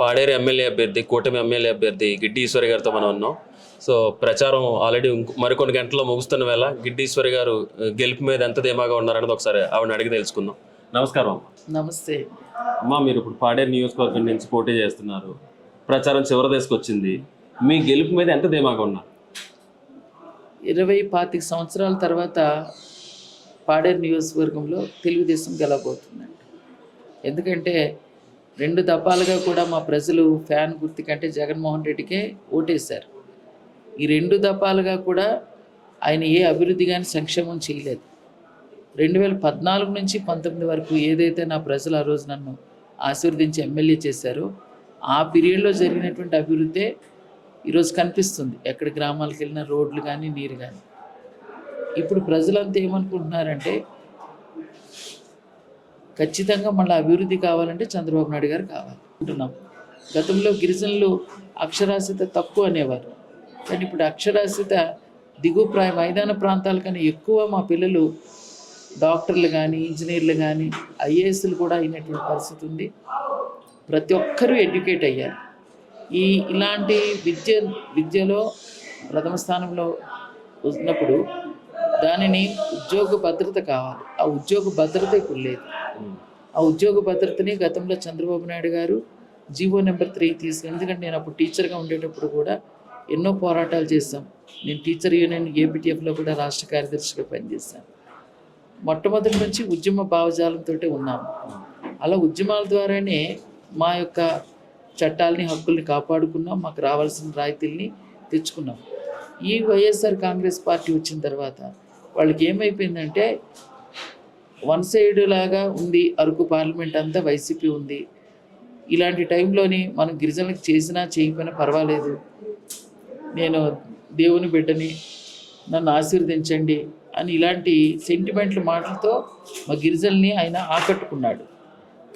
Paderu MLA అభ్యర్థి కూటమి MLA అభ్యర్థి గిడ్డి ఈశ్వరి గారితో మనం ఉన్నాం. సో ప్రచారం ఆల్రెడీ మరికొన్ని గంటల్లో ముగుస్తున్న వేళ గిడ్డి ఈశ్వరి గారు గెలుపు మీద ఎంత ధీమాగా ఉన్నారనేది ఒకసారి ఆవిడని అడిగి తెలుసుకుందాం. నమస్కారం అమ్మ. నమస్తే. అమ్మ మీరు ఇప్పుడు పాడేరు నియోజకవర్గం నుంచి పోటీ చేస్తున్నారు. ప్రచారం చివరి దశకు వచ్చింది. మీ గెలుపు మీద ఎంత ధీమాగా ఉన్నారు? ఇరవై పాతిక సంవత్సరాల తర్వాత పాడేరు నియోజకవర్గంలో తెలుగుదేశం గెలవబోతుందండి. ఎందుకంటే రెండు దఫాలుగా కూడా మా ప్రజలు ఫ్యాన్ గుర్తు కంటే జగన్మోహన్ రెడ్డికే ఓటేశారు. ఈ రెండు దఫాలుగా కూడా ఆయన ఏ అభివృద్ధి కానీ సంక్షేమం చేయలేదు. రెండు వేల పద్నాలుగు నుంచి పంతొమ్మిది వరకు ఏదైతే నా ప్రజలు ఆ రోజు నన్ను ఆశీర్వదించి ఎమ్మెల్యే చేశారో ఆ పీరియడ్లో జరిగినటువంటి అభివృద్ధే ఈరోజు కనిపిస్తుంది. ఎక్కడ గ్రామాలకు వెళ్ళినా రోడ్లు కానీ నీరు కానీ ఇప్పుడు ప్రజలంతా ఏమనుకుంటున్నారంటే ఖచ్చితంగా మళ్ళీ అభివృద్ధి కావాలంటే చంద్రబాబు నాయుడు గారు కావాలి. అంటున్నాం. గతంలో గిరిజనులు అక్షరాస్యత తక్కువ అనేవారు. కానీ ఇప్పుడు అక్షరాస్యత దిగువ ప్రాయ మైదాన ప్రాంతాల కన్నా ఎక్కువ మా పిల్లలు డాక్టర్లు కానీ ఇంజనీర్లు కానీ ఐఏఎస్లు కూడా అయినటువంటి పరిస్థితి ఉంది. ప్రతి ఒక్కరూ ఎడ్యుకేట్ అయ్యారు. ఈ ఇలాంటి విద్య విద్యలో ప్రథమ స్థానంలో ఉన్నప్పుడు దానిని ఉద్యోగ భద్రత కావాలి. ఆ ఉద్యోగ భద్రత ఇప్పుడు లేదు. ఆ ఉద్యోగ భద్రతని గతంలో చంద్రబాబు నాయుడు గారు జీవో నెంబర్ త్రీ తీసుకుని ఎందుకంటే నేను అప్పుడు టీచర్గా ఉండేటప్పుడు కూడా ఎన్నో పోరాటాలు చేశాం. నేను టీచర్ యూనియన్ ఏబిటిఎఫ్లో కూడా రాష్ట్ర కార్యదర్శిగా పనిచేశాను. మొట్టమొదటి నుంచి ఉద్యమ భావజాలంతో ఉన్నాము అలా ఉద్యమాల ద్వారానే మా యొక్క చట్టాలని హక్కుల్ని కాపాడుకున్నాం. మాకు రావాల్సిన రాయితీల్ని తెచ్చుకున్నాం. ఈ వైఎస్ఆర్ కాంగ్రెస్ పార్టీ వచ్చిన తర్వాత వాళ్ళకి ఏమైపోయిందంటే వన్ సైడ్ లాగా ఉంది అరకు పార్లమెంట్ అంతా వైసీపీ ఉంది. ఇలాంటి టైంలోని మనం గిరిజనులకు చేసినా చేయకపోయినా పర్వాలేదు. నేను దేవుని బిడ్డని నన్ను ఆశీర్వదించండి అని ఇలాంటి సెంటిమెంట్ల మాటలతో మా గిరిజనుల్ని ఆయన ఆకట్టుకున్నాడు.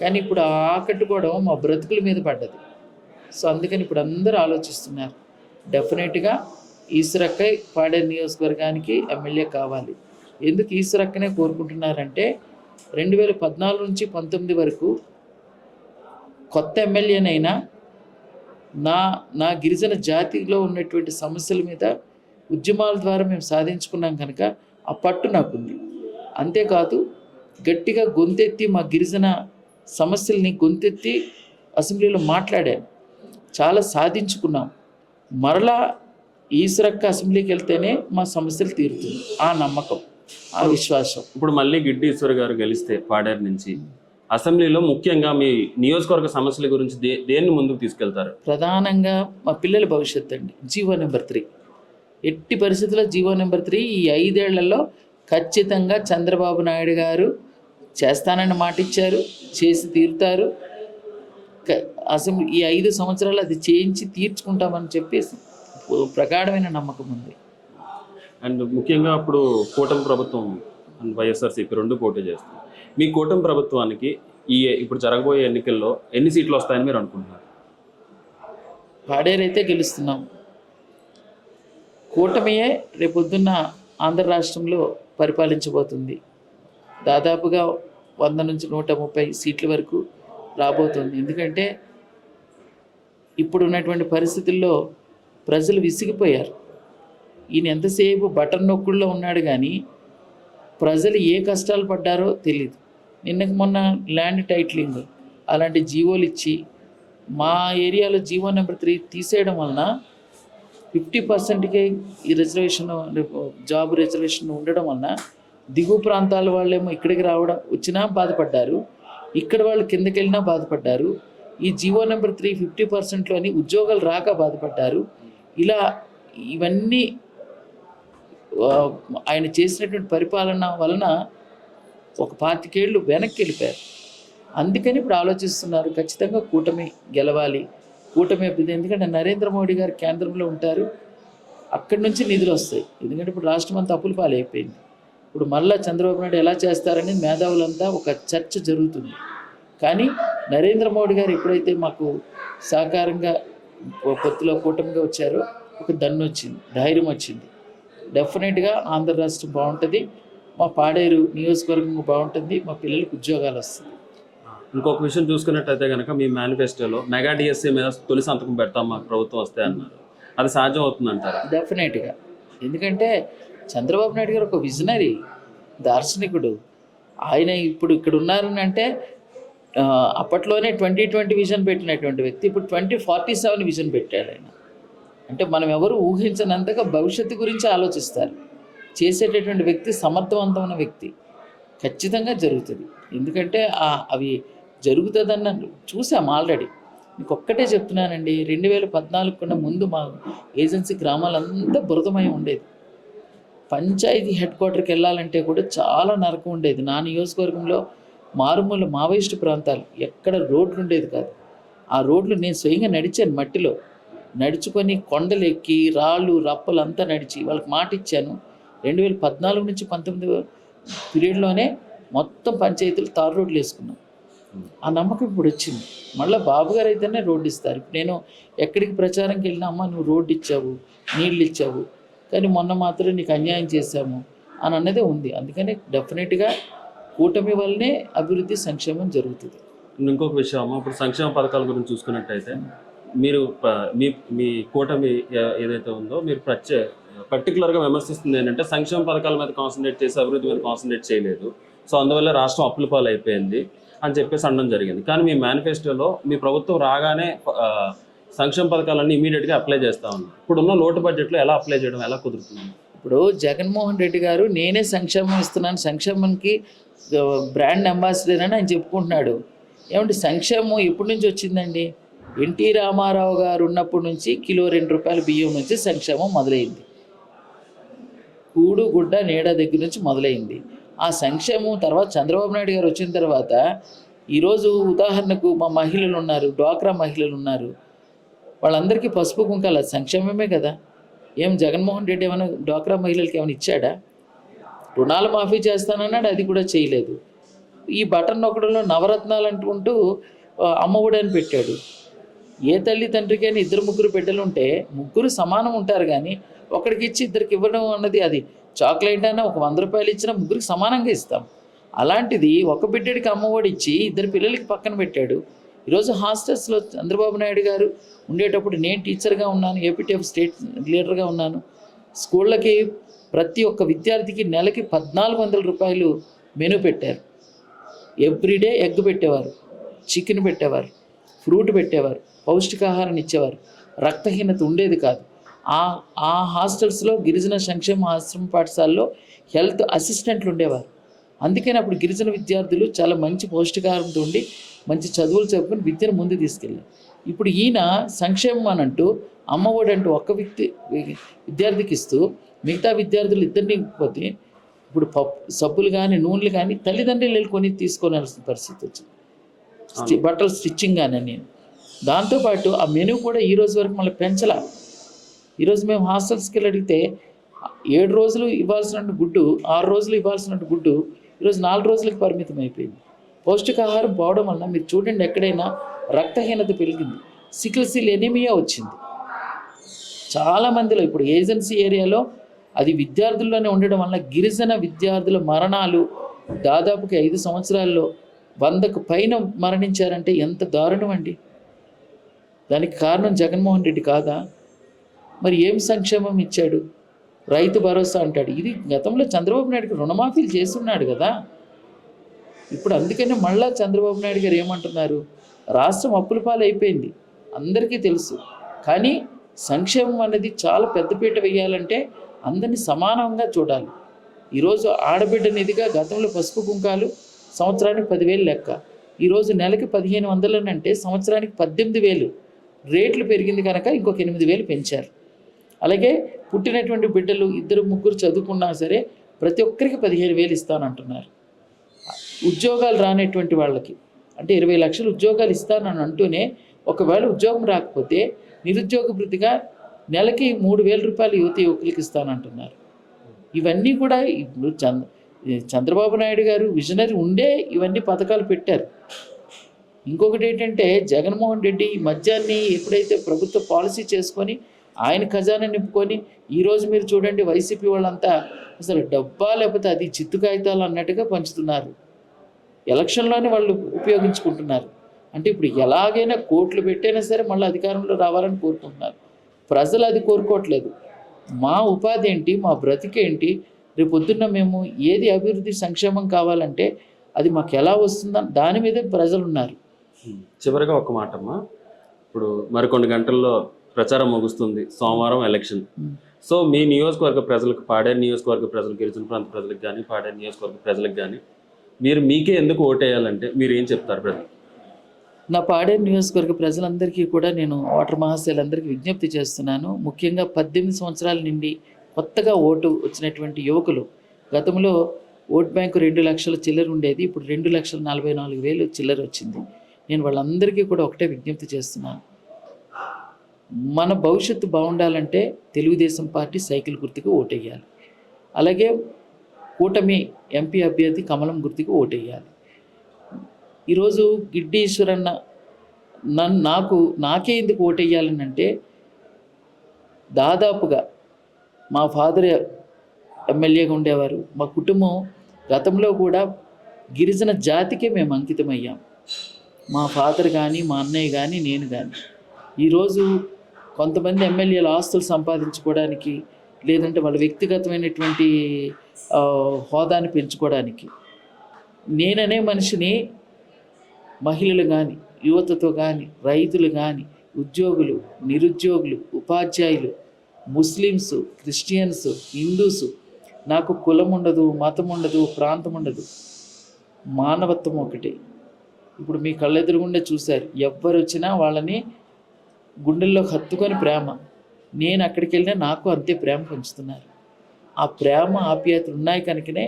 కానీ ఇప్పుడు ఆకట్టుకోవడం మా బ్రతుకుల మీద పడ్డది. సో అందుకని ఇప్పుడు అందరూ ఆలోచిస్తున్నారు. డెఫినెట్గా ఈశ్వరక్కై పాడే నియోజకవర్గానికి ఎమ్మెల్యే కావాలి. ఎందుకు ఈశ్వరక్కనే కోరుకుంటున్నారంటే రెండు వేల పద్నాలుగు నుంచి పంతొమ్మిది వరకు కొత్త ఎమ్మెల్యేనైనా నా నా గిరిజన జాతిలో ఉన్నటువంటి సమస్యల మీద ఉద్యమాల ద్వారా మేము సాధించుకున్నాం కనుక ఆ పట్టు నాకుంది. అంతేకాదు గట్టిగా గొంతెత్తి మా గిరిజన సమస్యల్ని గొంతెత్తి అసెంబ్లీలో మాట్లాడాను. చాలా సాధించుకున్నాం. మరలా ఈశ్వరక్క అసెంబ్లీకి వెళ్తేనే మా సమస్యలు తీరుతుంది. ఆ నమ్మకం. ఆ విశ్వాసం ఇప్పుడు మళ్ళీ గిడ్డి ఈశ్వరి గారు గెలిస్తే పాడేరు నుంచి అసెంబ్లీలో ముఖ్యంగా మీ నియోజకవర్గ సమస్యల గురించి దే దేన్ని ముందుకు తీసుకెళ్తారు? ప్రధానంగా మా పిల్లల భవిష్యత్తు అండి. GO number three. ఎట్టి పరిస్థితుల్లో జీవో నెంబర్ త్రీ ఈ ఐదేళ్ళలో ఖచ్చితంగా చంద్రబాబు నాయుడు గారు చేస్తానని మాట ఇచ్చారు చేసి తీరుతారు. అసెంబ్లీ ఈ ఐదు సంవత్సరాలు అది చేయించి తీర్చుకుంటామని చెప్పేసి ప్రగాఢమైన నమ్మకం ఉంది. అండ్ ముఖ్యంగా అప్పుడు కూటమి ప్రభుత్వం అండ్ వైఎస్ఆర్సీపీ రెండు పోటీ చేస్తుంది. మీ కూటమి ప్రభుత్వానికి ఈ ఇప్పుడు జరగబోయే ఎన్నికల్లో ఎన్ని సీట్లు వస్తాయని మీరు అనుకుంటున్నారు? పాడేరైతే గెలుస్తున్నాం. కూటమియే రేపొద్దున్న ఆంధ్ర రాష్ట్రంలో పరిపాలించబోతుంది. దాదాపుగా వంద నుంచి నూట ముప్పై సీట్ల వరకు రాబోతుంది. ఎందుకంటే ఇప్పుడున్నటువంటి పరిస్థితుల్లో ప్రజలు విసిగిపోయారు. ఈయన ఎంతసేపు బటన్ నొక్కుల్లో ఉన్నాడు కానీ ప్రజలు ఏ కష్టాలు పడ్డారో తెలియదు నిన్నకు మొన్న ల్యాండ్ టైటిలింగ్ అలాంటి జీవోలు ఇచ్చి మా ఏరియాలో జీవో నెంబర్ త్రీ తీసేయడం వలన ఫిఫ్టీ పర్సెంట్కే ఈ రిజర్వేషన్ జాబ్ రిజర్వేషన్ ఉండడం వలన దిగువ ప్రాంతాల వాళ్ళేమో ఇక్కడికి రావడం వచ్చినా బాధపడ్డారు. ఇక్కడ వాళ్ళు కిందకి వెళ్ళినా బాధపడ్డారు. ఈ జీవో నెంబర్ త్రీ ఫిఫ్టీ పర్సెంట్లోని ఉద్యోగాలు రాక బాధపడ్డారు. ఇలా ఇవన్నీ ఆయన చేసినటువంటి పరిపాలన వలన ఒక పాతికేళ్ళు వెనక్కి వెళ్ళిపోయారు. అందుకని ఇప్పుడు ఆలోచిస్తున్నారు ఖచ్చితంగా కూటమి గెలవాలి. కూటమి అభ్యర్థి ఎందుకంటే నరేంద్ర మోడీ గారు కేంద్రంలో ఉంటారు. అక్కడి నుంచి నిధులు వస్తాయి. ఎందుకంటే ఇప్పుడు రాష్ట్రం అంతా అప్పుల పాలైపోయింది. ఇప్పుడు మళ్ళీ చంద్రబాబు నాయుడు ఎలా చేస్తారని మేధావులంతా ఒక చర్చ జరుగుతుంది. కానీ నరేంద్ర మోడీ గారు ఎప్పుడైతే మాకు సహకారంగా పొత్తులో కూటమిగా వచ్చారో ఒక దన్ను వచ్చింది ధైర్యం వచ్చింది. డెఫినెట్గా ఆంధ్ర రాష్ట్రం బాగుంటుంది. మా పాడేరు నియోజకవర్గం బాగుంటుంది. మా పిల్లలకు ఉద్యోగాలు వస్తుంది. ఇంకొక విషయం చూసుకున్నట్టయితే కనుక మీ మేనిఫెస్టోలో మెగా డిఎస్సీ మీద తొలి సంతకం పెడతాం మాకు ప్రభుత్వం వస్తే అన్నారు. అది సాధ్యం అవుతుందంటారా? డెఫినెట్గా ఎందుకంటే చంద్రబాబు నాయుడు గారు ఒక విజనరీ దార్శనికుడు. ఆయన ఇప్పుడు ఇక్కడ ఉన్నారని అంటే అప్పట్లోనే ట్వంటీ ట్వంటీ విజన్ పెట్టినటువంటి వ్యక్తి. ఇప్పుడు ట్వంటీ ఫార్టీ సెవెన్ విజన్ పెట్టాడు ఆయన. అంటే మనం ఎవరు ఊహించనంతగా భవిష్యత్తు గురించి ఆలోచిస్తారు. చేసేటటువంటి వ్యక్తి సమర్థవంతమైన వ్యక్తి ఖచ్చితంగా జరుగుతుంది. ఎందుకంటే ఆ- అవి జరుగుతుందన్న చూసాం ఆల్రెడీ. మీకు ఒక్కటే చెప్తున్నానండి రెండు వేల పద్నాలుగు కన్నా ముందు మా ఏజెన్సీ గ్రామాలంతా బురదమై ఉండేది. పంచాయతీ హెడ్ క్వార్టర్కి వెళ్ళాలంటే కూడా చాలా నరకం ఉండేది. నా నియోజకవర్గంలో మారుమూల మావోయిస్టు ప్రాంతాలు ఎక్కడ రోడ్లు ఉండేది కాదు. ఆ రోడ్లు నేను స్వయంగా నడిచాను మట్టిలో. నడుచుకొని కొండలు ఎక్కి రాళ్ళు రప్పలు అంతా నడిచి వాళ్ళకి మాట ఇచ్చాను రెండు వేల పద్నాలుగు నుంచి పంతొమ్మిది పీరియడ్లోనే మొత్తం పంచాయతీలు తారు రోడ్లు వేసుకున్నాం. ఆ నమ్మకం ఇప్పుడు వచ్చింది. మళ్ళీ బాబు గారు అయితేనే రోడ్డు ఇస్తారు. ఇప్పుడు నేను ఎక్కడికి ప్రచారంకి వెళ్ళినా అమ్మ నువ్వు రోడ్డు ఇచ్చావు నీళ్ళు ఇచ్చావు కానీ మొన్న మాత్రం నీకు అన్యాయం చేశాము అని అన్నదే ఉంది. అందుకని డెఫినెట్గా కూటమి వల్లనే అభివృద్ధి సంక్షేమం జరుగుతుంది. ఇంకొక విషయం అమ్మ ఇప్పుడు సంక్షేమ పథకాల గురించి చూసుకున్నట్టయితే మీరు మీ మీ కూటమి ఏదైతే ఉందో మీరు ప్రత్యే పర్టికులర్గా విమర్శిస్తుంది ఏంటంటే సంక్షేమ పథకాల మీద కాన్సన్ట్రేట్ చేసి అభివృద్ధి మీద కాన్సన్ట్రేట్ చేయలేదు. సో అందువల్ల రాష్ట్రం అప్పుల పాలైపోయింది అయిపోయింది అని చెప్పేసి అనడం జరిగింది. కానీ మీ మేనిఫెస్టోలో మీ ప్రభుత్వం రాగానే సంక్షేమ పథకాలన్నీ ఇమీడియట్గా అప్లై చేస్తా ఉన్నారు. ఇప్పుడున్న లోటు బడ్జెట్లో ఎలా అప్లై చేయడం ఎలా కుదురుతుంది? ఇప్పుడు జగన్మోహన్ రెడ్డి గారు నేనే సంక్షేమం ఇస్తున్నాను సంక్షేమంకి బ్రాండ్ అంబాసిడర్ అని ఆయన చెప్పుకుంటున్నాడు. ఏమంటే సంక్షేమం ఎప్పటి నుంచి వచ్చిందండి? ఎన్టీ రామారావు గారు ఉన్నప్పటి నుంచి కిలో రెండు రూపాయల బియ్యం నుంచి సంక్షేమం మొదలైంది. కూడు గుడ్డ నీడ దగ్గర నుంచి మొదలైంది. ఆ సంక్షేమం తర్వాత చంద్రబాబు నాయుడు గారు వచ్చిన తర్వాత ఈరోజు ఉదాహరణకు మా మహిళలు ఉన్నారు డ్వాక్రా మహిళలు ఉన్నారు. వాళ్ళందరికీ పసుపు కుంకాల సంక్షేమమే కదా. ఏం జగన్మోహన్ రెడ్డి ఏమైనా డ్వాక్రా మహిళలకి ఏమైనా ఇచ్చాడా? రుణాలు మాఫీ చేస్తానన్నాడు అది కూడా చేయలేదు. ఈ బటన్ నొక్కడంలో నవరత్నాలు అంటుకుంటూ అమ్మఒడి అని పెట్టాడు. ఏ తల్లి తండ్రికైనా ఇద్దరు ముగ్గురు బిడ్డలు ఉంటే ముగ్గురు సమానం ఉంటారు కానీ ఒకడికి ఇచ్చి ఇద్దరికి ఇవ్వడం అన్నది అది చాక్లెట్ అయినా ఒక వంద రూపాయలు ఇచ్చినా ముగ్గురికి సమానంగా ఇస్తాం. అలాంటిది ఒక బిడ్డడికి అమ్మఒడి ఇచ్చి ఇద్దరు పిల్లలకి పక్కన పెట్టాడు. ఈరోజు హాస్టల్స్లో చంద్రబాబు నాయుడు గారు ఉండేటప్పుడు నేను టీచర్గా ఉన్నాను ఏపీటీఎఫ్ స్టేట్ లీడర్గా ఉన్నాను. స్కూళ్ళకి ప్రతి ఒక్క విద్యార్థికి నెలకి పద్నాలుగు వందల రూపాయలు మెను పెట్టారు. ఎవ్రీడే ఎగ్ పెట్టేవారు చికెన్ పెట్టేవారు. ఫ్రూట్ పెట్టేవారు పౌష్టికాహారాన్ని ఇచ్చేవారు. రక్తహీనత ఉండేది కాదు. ఆ ఆ హాస్టల్స్లో గిరిజన సంక్షేమ ఆశ్రమ పాఠశాలలో హెల్త్ అసిస్టెంట్లు ఉండేవారు. అందుకని అప్పుడు గిరిజన విద్యార్థులు చాలా మంచి పౌష్టికాహారంతో ఉండి మంచి చదువులు చదువుకొని విద్యను ముందు తీసుకెళ్ళారు. ఇప్పుడు ఈయన సంక్షేమం అని అంటూ అమ్మఒడి అంటూ ఒక్క వ్యక్తి విద్యార్థికి ఇస్తూ మిగతా విద్యార్థులు ఇద్దరిని పోతే ఇప్పుడు పప్పు సబ్బులు కానీ నూనెలు కానీ తల్లిదండ్రులు వెళ్ళి కొని తీసుకోవాల్సిన పరిస్థితి వచ్చింది. బట్టలు స్టిచ్చింగ్ కానీ నేను దాంతోపాటు ఆ మెనూ కూడా ఈ రోజు వరకు మళ్ళీ పెంచలా. ఈరోజు మేము హాస్టల్స్కి వెళ్ళి అడిగితే ఏడు రోజులు ఇవ్వాల్సిన గుడ్డు ఆరు రోజులు ఇవ్వాల్సిన గుడ్డు ఈరోజు నాలుగు రోజులకు పరిమితం అయిపోయింది. పౌష్టికాహారం పోవడం వలన మీరు చూడండి ఎక్కడైనా రక్తహీనత పెరిగింది. సికిల్సిల్ ఎనిమియా వచ్చింది. చాలా మందిలో ఇప్పుడు ఏజెన్సీ ఏరియాలో అది విద్యార్థుల్లోనే ఉండడం వల్ల గిరిజన విద్యార్థుల మరణాలు దాదాపుకి ఐదు సంవత్సరాల్లో వందకు పైన మరణించారంటే ఎంత దారుణం అండి దానికి కారణం జగన్మోహన్ రెడ్డి కాదా? మరి ఏం సంక్షేమం ఇచ్చాడు? రైతు భరోసా అంటాడు. ఇది గతంలో చంద్రబాబు నాయుడుకి రుణమాఫీలు చేస్తున్నాడు కదా. ఇప్పుడు అందుకనే మళ్ళా చంద్రబాబు నాయుడు గారు ఏమంటున్నారు? రాష్ట్రం అప్పుల పాలైపోయింది. అందరికీ తెలుసు. కానీ సంక్షేమం అనేది చాలా పెద్దపీట వేయాలంటే అందరినీ సమానంగా చూడాలి. ఈరోజు ఆడబిడ్డనిదిగా గతంలో పసుపు కుంకాలు సంవత్సరానికి పదివేలు లెక్క. ఈరోజు నెలకి పదిహేను వందలు అంటే సంవత్సరానికి పద్దెనిమిది వేలు. రేట్లు పెరిగింది కనుక ఇంకొక ఎనిమిది వేలు పెంచారు. అలాగే పుట్టినటువంటి బిడ్డలు ఇద్దరు ముగ్గురు చదువుకున్నా సరే ప్రతి ఒక్కరికి పదిహేను వేలు ఇస్తానంటున్నారు. ఉద్యోగాలు రానటువంటి వాళ్ళకి. అంటే ఇరవై లక్షలు ఉద్యోగాలు ఇస్తానని అంటూనే ఒకవేళ ఉద్యోగం రాకపోతే నిరుద్యోగ వృత్తిగా నెలకి మూడు వేల రూపాయలు యువత యువకులకి ఇస్తానంటున్నారు. ఇవన్నీ కూడా ఇప్పుడు చంద్ర చంద్రబాబు నాయుడు గారు విజనరీ ఉండే ఇవన్నీ పథకాలు పెట్టారు. ఇంకొకటి ఏంటంటే జగన్మోహన్ రెడ్డి ఈ మద్యాన్ని ఎప్పుడైతే ప్రభుత్వ పాలసీ చేసుకొని ఆయన ఖజానా నింపుకొని ఈరోజు మీరు చూడండి వైసీపీ వాళ్ళంతా అసలు డబ్బా లేకపోతే అది చిత్తు కాగితాలు అన్నట్టుగా పంచుతున్నారు. ఎలక్షన్లోనే వాళ్ళు ఉపయోగించుకుంటున్నారు. అంటే ఇప్పుడు ఎలాగైనా కోట్లు పెట్టైనా సరే మళ్ళీ అధికారంలో రావాలని కోరుకుంటున్నారు. ప్రజలు అది కోరుకోవట్లేదు. మా ఉపాధి ఏంటి? మా బ్రతికేంటి? రేపు పొద్దున్న మేము ఏది అభివృద్ధి సంక్షేమం కావాలంటే అది మాకు ఎలా వస్తుందని దాని మీదే ప్రజలు ఉన్నారు చివరిగా ఒక మాట అమ్మా ఇప్పుడు మరికొన్ని గంటల్లో ప్రచారం ముగుస్తుంది. సోమవారం ఎలక్షన్. సో మీ నియోజకవర్గ ప్రజలకు పాడేరు నియోజకవర్గ ప్రజలు గిరిజన ప్రాంత ప్రజలకు కానీ పాడేరు నియోజకవర్గ ప్రజలకు కానీ మీరు మీకే ఎందుకు ఓటేయాలంటే మీరు ఏం చెప్తారు ప్రజలు? నా పాడేరు నియోజకవర్గ ప్రజలందరికీ కూడా నేను ఓటర్ మహాశయులందరికీ విజ్ఞప్తి చేస్తున్నాను. ముఖ్యంగా పద్దెనిమిది సంవత్సరాల నుండి కొత్తగా ఓటు వచ్చినటువంటి యువకులు. గతంలో ఓట్ బ్యాంకు రెండు లక్షల చిల్లర ఉండేది ఇప్పుడు రెండు లక్షల నలభై నాలుగు వేలు చిల్లర వచ్చింది. నేను వాళ్ళందరికీ కూడా ఒకటే విజ్ఞప్తి చేస్తున్నాను. మన భవిష్యత్తు బాగుండాలంటే తెలుగుదేశం పార్టీ సైకిల్ గుర్తుకు ఓటేయాలి. అలాగే కూటమి ఎంపీ అభ్యర్థి కమలం గుర్తుకు ఓటేయాలి. ఈరోజు గిడ్డి ఈశ్వరన్న నన్ను నాకు నాకే ఎందుకు ఓటేయాలని అంటే దాదాపుగా మా ఫాదర్ ఎమ్మెల్యేగా ఉండేవారు. మా కుటుంబం గతంలో కూడా గిరిజన జాతికే మేము అంకితమయ్యాం. మా ఫాదర్ కానీ మా అన్నయ్య కానీ నేను కానీ ఈరోజు కొంతమంది ఎమ్మెల్యేలు ఆస్తులు సంపాదించుకోవడానికి లేదంటే వాళ్ళ వ్యక్తిగతమైనటువంటి హోదాని పెంచుకోవడానికి. నేననే మనిషిని మహిళలు కానీ యువతతో కానీ రైతులు కానీ ఉద్యోగులు నిరుద్యోగులు ఉపాధ్యాయులు ముస్లిమ్స్ క్రిస్టియన్స్ హిందూస్ నాకు కులం ఉండదు మతం ఉండదు ప్రాంతం ఉండదు. మానవత్వం ఒకటే. ఇప్పుడు మీ కళ్ళెదురుగుండా చూశారు. ఎవ్వరు వచ్చినా వాళ్ళని గుండెల్లో హత్తుకొని ప్రేమ. నేను అక్కడికి వెళ్ళినా నాకు అంతే ప్రేమ పంచుతున్నారు. ఆ ప్రేమ ఆప్యాయతలు ఉన్నాయి కనుకనే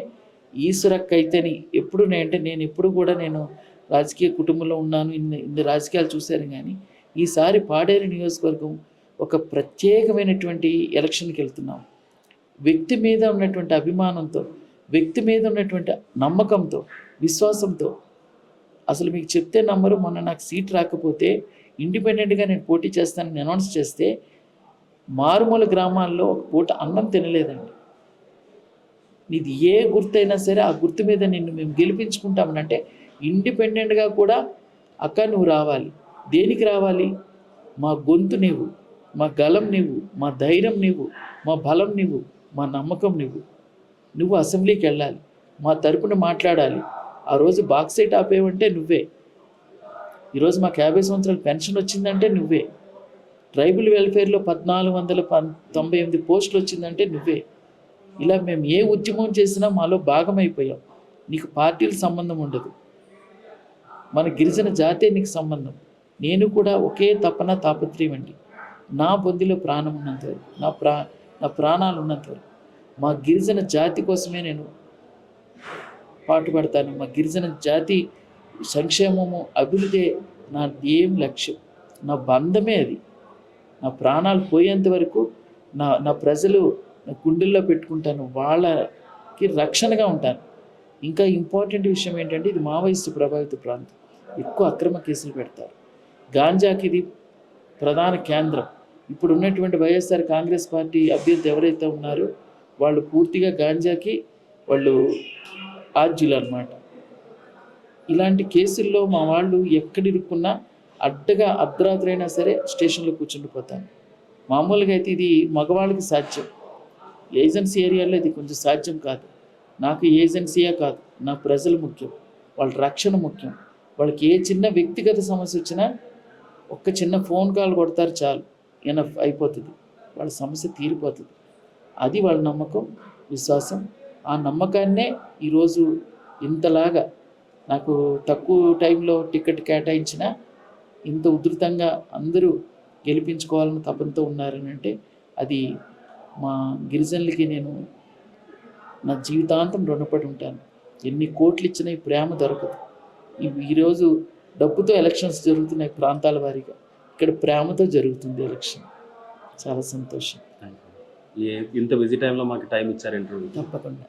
ఈశ్వరక్క అయితేని ఎప్పుడు నేను అంటే నేను ఎప్పుడు కూడా నేను రాజకీయ కుటుంబంలో ఉన్నాను ఇన్ని ఇన్ని రాజకీయాలు చూశాను కానీ ఈసారి పాడేరు నియోజకవర్గం ఒక ప్రత్యేకమైనటువంటి ఎలక్షన్కి వెళ్తున్నాం. వ్యక్తి మీద ఉన్నటువంటి అభిమానంతో వ్యక్తి మీద ఉన్నటువంటి నమ్మకంతో విశ్వాసంతో అసలు మీకు చెప్తే నమ్మరు మొన్న నాకు సీట్ రాకపోతే ఇండిపెండెంట్గా నేను పోటీ చేస్తానని అనౌన్స్ చేస్తే మారుమూల గ్రామాల్లో ఒక పూట అన్నం తినలేదండి. నీది ఏ గుర్తైనా సరే ఆ గుర్తు మీద నిన్ను మేము గెలిపించుకుంటామనంటే ఇండిపెండెంట్గా కూడా అక్క నువ్వు రావాలి. దేనికి రావాలి? మా గొంతు నీవు. మా గలం నీవు మా ధైర్యం నీవు మా బలం నీవు మా నమ్మకం నీవు. నువ్వు అసెంబ్లీకి వెళ్ళాలి మా తరపున మాట్లాడాలి. ఆ రోజు బాక్సైట్ ఆపేవంటే నువ్వే. ఈరోజు మాకు యాభై సంవత్సరాల పెన్షన్ వచ్చిందంటే నువ్వే. ట్రైబల్ వెల్ఫేర్లో పద్నాలుగు వందల పం తొంభై ఎనిమిది పోస్టులు వచ్చిందంటే నువ్వే. ఇలా మేము ఏ ఉద్యమం చేసినా మాలో భాగమైపోయాం నీకు పార్టీల సంబంధం ఉండదు. మన గిరిజన జాతే నీకు సంబంధం. నేను కూడా ఒకే తపన తాపత్రయం అండి. నా బొద్దిలో ప్రాణం ఉన్నంత వరకు నా ప్రా నా ప్రాణాలు ఉన్నంత వరకు. మా గిరిజన జాతి కోసమే నేను పాటుపడతాను మా గిరిజన జాతి సంక్షేమము అభివృద్ధి నా ఏం లక్ష్యం? నా బంధమే అది. నా ప్రాణాలు పోయేంత వరకు నా నా ప్రజలు నా గుండెల్లో పెట్టుకుంటాను. వాళ్ళకి రక్షణగా ఉంటాను. ఇంకా ఇంపార్టెంట్ విషయం ఏంటంటే ఇది మావోయిస్టు ప్రభావిత ప్రాంతం. ఎక్కువ అక్రమ కేసులు పెడతారు. గాంజాకి ఇది ప్రధాన కేంద్రం. ఇప్పుడు ఉన్నటువంటి వైఎస్ఆర్ కాంగ్రెస్ పార్టీ అభ్యర్థి ఎవరైతే ఉన్నారో వాళ్ళు పూర్తిగా గాంజాకి వాళ్ళు ఆర్జీలు అనమాట ఇలాంటి కేసుల్లో మా వాళ్ళు ఎక్కడిరుక్కున్నా అడ్డగా అర్ధరాత్రైనా అయినా సరే స్టేషన్లో కూర్చుండిపోతాను మామూలుగా అయితే ఇది మగవాళ్ళకి సాధ్యం. ఏజెన్సీ ఏరియాలో ఇది కొంచెం సాధ్యం కాదు. నాకు ఏజెన్సీయే కాదు. నా ప్రజలు ముఖ్యం. వాళ్ళ రక్షణ ముఖ్యం. వాళ్ళకి ఏ చిన్న వ్యక్తిగత సమస్య వచ్చినా ఒక్క చిన్న ఫోన్ కాల్ కొడతారు చాలు. ఎనఫ్ అయిపోతుంది. వాళ్ళ సమస్య తీరిపోతుంది. అది వాళ్ళ నమ్మకం విశ్వాసం. ఆ నమ్మకాన్నే ఈరోజు ఇంతలాగా నాకు తక్కువ టైంలో టికెట్ కేటాయించిన ఇంత ఉధృతంగా అందరూ గెలిపించుకోవాలని తపనతో ఉన్నారని అంటే అది మా గిరిజనులకి నేను నా జీవితాంతం రుణపడి ఉంటాను. ఎన్ని కోట్లు ఇచ్చినా ఈ ప్రేమ దొరకదు. ఈరోజు డబ్బుతో ఎలక్షన్స్ జరుగుతున్నాయి ప్రాంతాల వారీగా. ఇక్కడ ప్రేమతో జరుగుతుంది ఎలక్షన్. చాలా సంతోషం. ఇంత బిజీ టైంలో మాకు టైం ఇచ్చారు ఇంటర్వ్యూ తప్పకుండా.